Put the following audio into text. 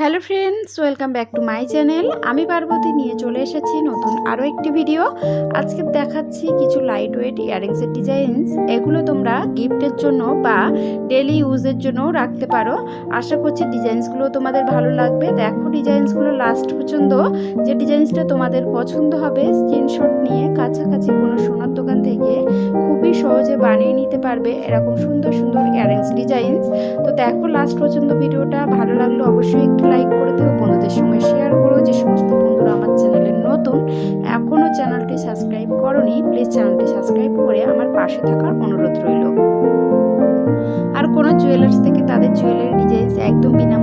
Hello friends welcome back to my channel আমি পার্বতী নিয়ে চলে এসেছি নতুন আরও একটি ভিডিও আজকে দেখাচ্ছি কিছু লাইট ওয়েট ইয়ারিংসের ডিজাইনস এগুলো তোমরা গিফটের জন্য বা ডেলি ইউজের জন্যও রাখতে পারো। আশা করছি ডিজাইনসগুলো তোমাদের ভালো লাগবে। দেখো ডিজাইনসগুলো লাস্ট পর্যন্ত। যে ডিজাইনসটা তোমাদের পছন্দ হবে স্ক্রিনশট নিয়ে কাছাকাছি কোনো সোনার দোকান থেকে খুবই সহজে বানিয়ে নিতে পারবে এরকম সুন্দর সুন্দর ইয়ারিংস ডিজাইনস তো দেখো লাস্ট পর্যন্ত ভিডিওটা ভালো লাগল, অবশ্যই একটু সাবস্ক্রাইব করনি প্লিজ চ্যানেলটি সাবস্ক্রাইব করে আমার পাশে থাকার অনুরোধ রইল। আর কোনো জুয়েলার্স থেকে তাদের জুয়েলারি ডিজাইন একদম বিনামূল্যে